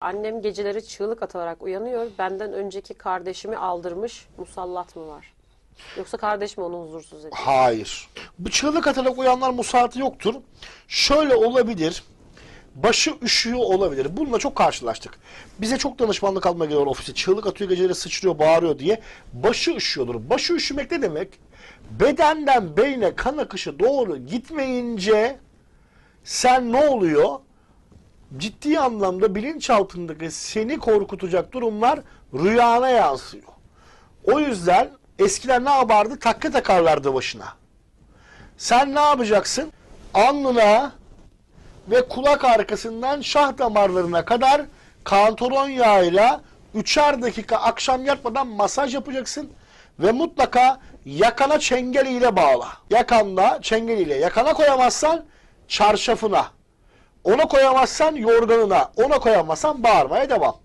Annem geceleri çığlık atarak uyanıyor. Benden önceki kardeşimi aldırmış. Musallat mı var? Yoksa kardeş mi onu huzursuz ediyor? Hayır. Bu çığlık atarak uyanlar musatı yoktur. Şöyle olabilir. Başı üşüyor olabilir. Bununla çok karşılaştık. Bize çok danışmanlık almaya geliyor ofise. Çığlık atıyor geceleri sıçrıyor bağırıyor diye. Başı üşüyordur. Başı üşümek ne demek? Bedenden beyne kan akışı doğru gitmeyince sen ne oluyor? Ciddi anlamda bilinçaltındaki seni korkutacak durumlar rüyana yansıyor. O yüzden eskiler ne yapardı? Takka takarlardı başına. Sen ne yapacaksın? Alnına ve kulak arkasından şah damarlarına kadar kantaron yağıyla üçer dakika akşam yatmadan masaj yapacaksın ve mutlaka yakana çengeliyle bağla. Yakanda çengeliyle yakana koyamazsan çarşafına. Ona koyamazsan yorganına, ona koyamazsan bağırmaya devam.